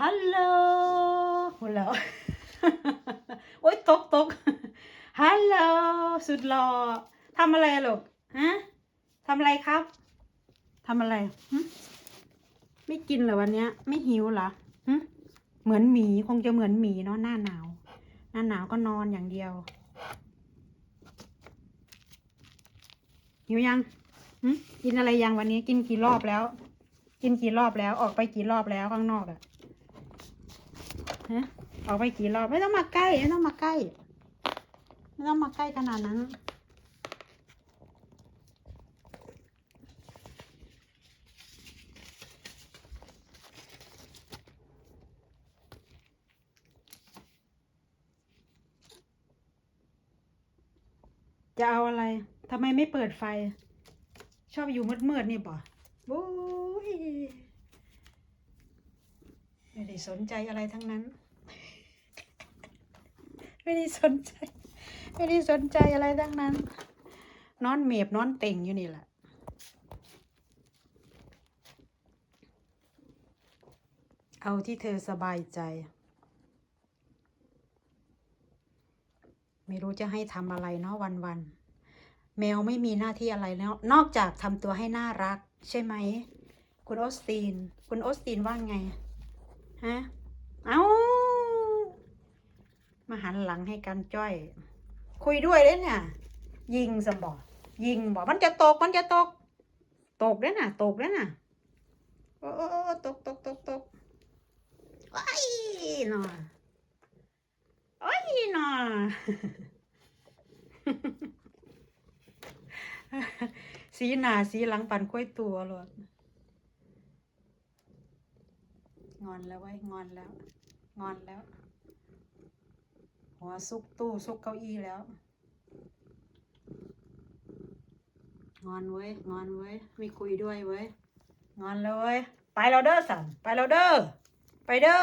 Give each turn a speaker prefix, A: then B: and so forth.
A: ฮัลโหลหัวเราะโอ๊ยตกตกฮัลโหลสุดหล่อทำอะไรลูกฮะทำอะไรครับทำอะไรหึไม่กินเหรอวันเนี้ย ไม่หิวเหรอหึเหมือนหมีคงจะเหมือนหมีเนาะหน้าหนาว หน้าหนาวก็นอนอย่างเดียวหิวยังหึกินอะไรยังวันนี้ กินกี่รอบแล้ว กินกี่รอบแล้วออกไปกี่รอบแล้วข้างนอกอะ ฮะออกไปกี่รอบไม่ต้องมาใกล้ไม่ต้องมาใกล้ ไม่ต้องมาใกล้ขนาดนั้นจะเอาอะไร ทำไมไม่เปิดไฟ ชอบอยู่มืดๆนี่บ่โอ้ยไม่ได้สนใจอะไรทั้งนั้น ไม่ได้สนใจ ไม่ได้สนใจอะไรทั้งนั้น นอนเมียบนอนเต่งอยู่นี่แหละเอาที่เธอสบายใจ ไม่รู้จะให้ทำอะไรเนาะวันๆแมวไม่มีหน้าที่อะไรแล้วนอกจากทำตัวให้น่ารัก ใช่ไหม คุณออสติน คุณออสตินว่าไง ฮะ มาหันหลังให้กันจ้อย คุยด้วยเลยเนี่ย ยิงสมบอกยิงบอกมันจะตก มันจะตก ตกแล้วน่ะ ตกแล้วน่ะโอ้โอ้ตกตกตกตกไอ้ยหนอโอ้ยหนอสีหน้าสีหลังปันค่อยตัวเลยงอนแล้วไว้ยงอนแล้ว งอนแล้ว หัวซุกตู้ซุกเก้าอี้แล้ว งอนเว้ย งอนเว้ย ไม่คุยด้วยเว้ย งอนเลย ไปเราเด้อสันไปเราเด้อ ไปเด้อ